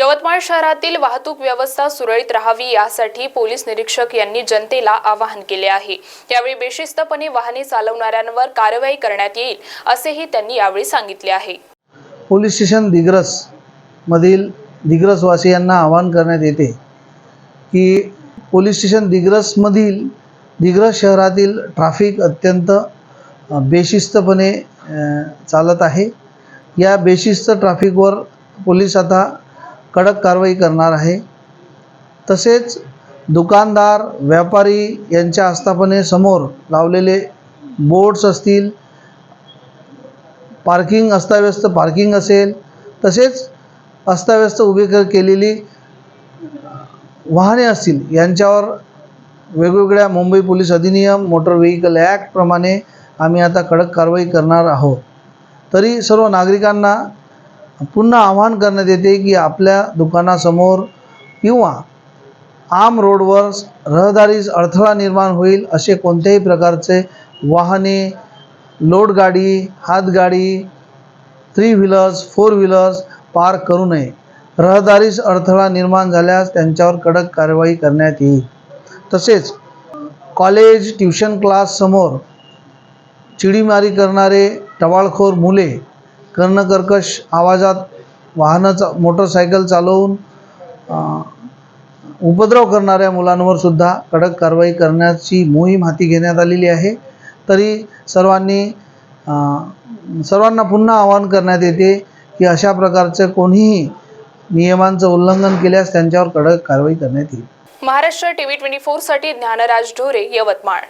यवतमाळ शहरातील वाहतूक व्यवस्था सुरळीत राहावी यासाठी पोलीस निरीक्षक यांनी जनतेला आवाहन केले आहे. यावेळी बेशिस्तपणे वाहने चालवणाऱ्यांवर कारवाई करण्यात येईल असेही त्यांनी यावेळी सांगितले आहे. पोलीस स्टेशन दिग्रस मधील दिग्रसवासियांना आवाहन करण्यात येते की पोलीस स्टेशन दिग्रसमधील दिग्रस शहरातील ट्रॅफिक अत्यंत बेशिस्तपणे चालत आहे. या बेशिस्त ट्रॅफिकवर पोलीस आता कडक कारवाई करणार आहे. तसेच दुकानदार व्यापारी यांच्या आस्थापनेसमोर लावलेले बोर्ड्स असतील पार्किंग अस्ताव्यस्त पार्किंग असेल तसेच अस्ताव्यस्त उभी केलेली वाहने असतील यांच्यावर वेगवेगळ्या मुंबई पोलीस अधिनियम मोटर व्हेकल ॲक्टप्रमाणे आम्ही आता कडक कारवाई करणार आहोत. तरी सर्व नागरिकांना पुन्हा आवाहन करण्यात येते की आपल्या दुकानासमोर किंवा आम रोडवर रहदारीस अडथळा निर्माण होईल असे कोणत्याही प्रकारचे वाहने लोडगाडी हातगाडी three wheelers four wheelers park करू नये. रहदारीस अडथळा निर्माण झाल्यास त्यांच्यावर कडक कारवाई करण्यात येईल. तसेच कॉलेज ट्युशन क्लाससमोर चिडीमारी करणारे टवाळखोर मुले कर्णकर्कश आवाजात वाहनं चा मोटरसायकल चालवून उपद्रव करणाऱ्या मुलांवर सुद्धा कडक कारवाई करण्याची मोहीम हाती घेण्यात आलेली आहे. तरी सर्वांनी सर्वांना पुन्हा आवाहन करण्यात येते की अशा प्रकारचं कोणीही नियमांचं उल्लंघन केल्यास त्यांच्यावर कडक कारवाई करण्यात येईल. महाराष्ट्र टीव्ही ट्वेंटी फोरसाठी ज्ञानराज ढोरे यवतमाळ.